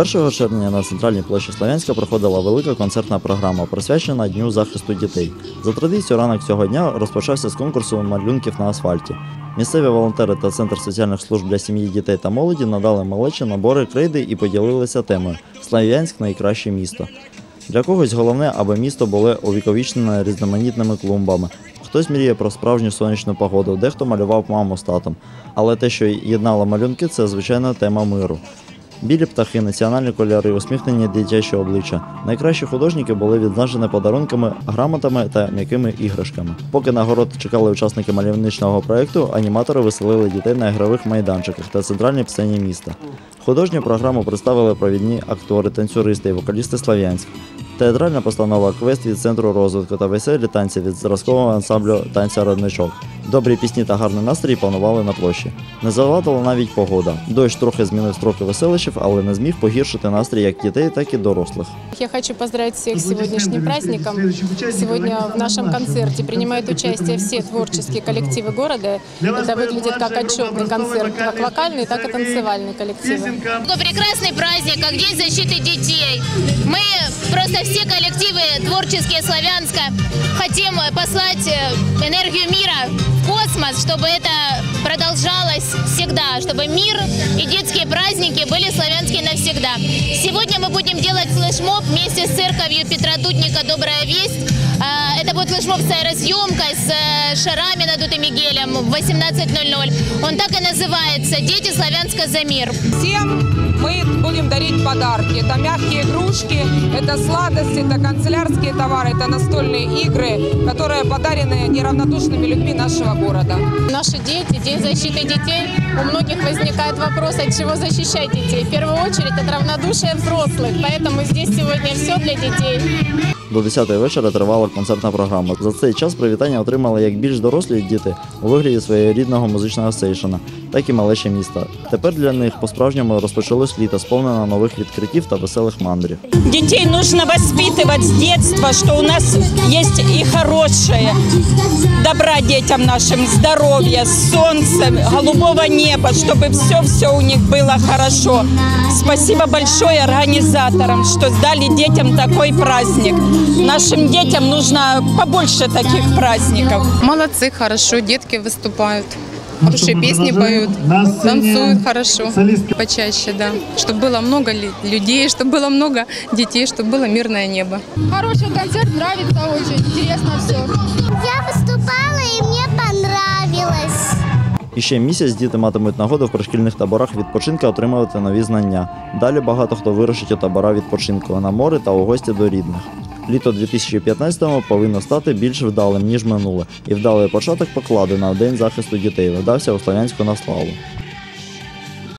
1 червня на центральній площі Слов'янська проходила велика концертна програма, присвячена Дню захисту дітей. За традицією, ранок цього дня розпочався з конкурсу малюнків на асфальті. Місцеві волонтери та Центр соціальних служб для сім'ї, дітей та молоді надали малечі набори крейди і поділилися темою Слов'янськ найкраще місто. Для когось головне, аби місто було увіковічнене різноманітними клумбами. Хтось мріє про справжню сонячну погоду, дехто малював маму з татом. Але те, що єднало малюнки, це звичайно тема миру. Білі птахи, національні кольори, усміхнені дитячі обличчя. Найкращі художники були відзначені подарунками, грамотами та м'якими іграшками. Поки нагород чекали учасники мальовничного проєкту, аніматори веселили дітей на ігрових майданчиках та центральній сцені міста. Художню програму представили провідні актори, танцюристи і вокалісти Слав'янськ. Театральна постанова квест від центру розвитку та веселі танці від зразкового ансамблю танця родничок. Добрі пісні та гарний настрій панували на площі. Не завадила навіть погода. Дощ трохи змінив строки веселищів, але не зміг погіршити настрій як дітей, так і дорослих. Я хочу поздравить всех с сегодняшним праздником. Сегодня в нашем концерте принимают участие все творческие коллективы города. Это выглядит как отчетный концерт, как вокальный, так и танцевальный коллективы. Такой прекрасный праздник, как День защиты детей. Мы просто все коллективы творческие Славянска хотим послать э, энергию мира в космос, чтобы это продолжалось всегда, чтобы мир и детские праздники были славянские навсегда. Сегодня мы будем делать флешмоб вместе с церковью Петра Дудника «Добрая весть». А, Это будет флешмоб с аэросъемкой, с э, шарами надутыми гелем в 18.00. Он так и называется «Дети Славянска за мир». Всем мы будем дарить подарки. Это мягкие игрушки, это сладости, это канцелярские товары, это настольные игры, которые подарены неравнодушными людьми нашего города. Наши дети, День защиты детей, у многих возникает вопрос, от чего защищать детей. В первую очередь от равнодушия взрослых, поэтому здесь сегодня все для детей. До 10-ї вечора тривала концертна програма. За цей час привітання отримали як більш дорослі діти у вигляді своєрідного музичного сейшена, так і малече міста. Тепер для них по-справжньому розпочалось літо, сповнене нових відкриттів та веселих мандрів. Детей нужно воспитывать с детства, что у нас есть и хорошее. Добра детям нашим, здоровья, солнца, голубого неба, чтобы все-все у них было хорошо. Спасибо большое организаторам, что сдали детям такой праздник. Нашим детям нужно побольше таких праздников. Молодцы, хорошо, детки выступают. Хорошие песни поют, танцуют хорошо, почаще, да. Чтобы было много ли- людей, чтобы было много детей, чтобы было мирное небо. Хороший концерт, нравится очень, интересно все. Я выступала и мне понравилось. І ще місяць діти матимуть нагоду в пришкільних таборах відпочинку отримувати нові знання. Далі багато хто вирушить у табора відпочинку на море та у гості до рідних. Літо 2015-го повинно стати більш вдалим ніж минуле, і вдалий початок покладено на день захисту дітей видався у Слов'янську на славу.